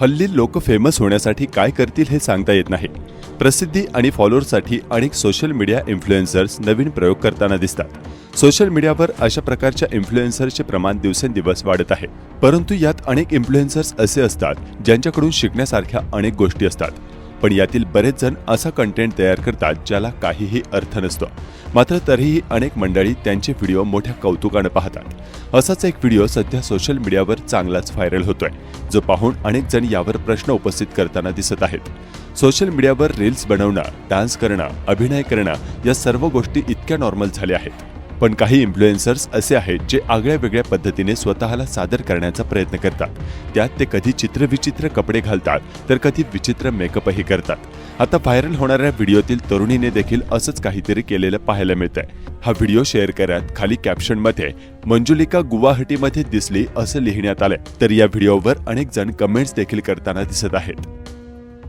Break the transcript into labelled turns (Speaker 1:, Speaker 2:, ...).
Speaker 1: हल्ली लोक फेमस होण्यासाठी काय करतील हे सांगता येत नाही. प्रसिद्धी आणि फॉलोअरसाठी अनेक सोशल मीडिया इन्फ्लुएन्सर्स नवीन प्रयोग करताना दिसतात. सोशल मीडियावर अशा प्रकारच्या इन्फ्लुएन्सरचे प्रमाण दिवसेंदिवस वाढत आहे. परंतु यात अनेक इन्फ्लुएन्सर्स असे असतात ज्यांच्याकडून शिकण्यासारख्या अनेक गोष्टी असतात. पण यातील बरेच जण असा कंटेंट तयार करतात ज्याला काहीही अर्थ नसतो. मात्र तरीही अनेक मंडळी त्यांचे व्हिडिओ मोठ्या कौतुकानं पाहतात. असाच एक व्हिडिओ सध्या सोशल मीडियावर चांगलाच व्हायरल होतोय जो पाहून अनेक जण यावर प्रश्न उपस्थित करताना दिसत आहेत. सोशल मीडियावर रील्स बनवणं डान्स करणं अभिनय करणं या सर्व गोष्टी इतक्या नॉर्मल झाल्या आहेत. पण काही इन्फ्लुएन्सर्स असे आहेत जे आगळ्या वेगळ्या पद्धतीने स्वतःला सादर करण्याचा प्रयत्न करतात. त्यात ते कधी चित्रविचित्र कपडे घालतात तर कधी विचित्र मेकअपही करतात. आता व्हायरल होणाऱ्या व्हिडिओतील तरुणीने देखील असंच काहीतरी केलेलं पाहायला मिळतंय. हा व्हिडिओ शेअर करत खाली कॅप्शनमध्ये मंजुलिका गुवाहाटीमध्ये दिसली असं लिहिण्यात आलंय. तर या व्हिडिओवर अनेक जण कमेंट्स देखील करताना दिसत आहेत.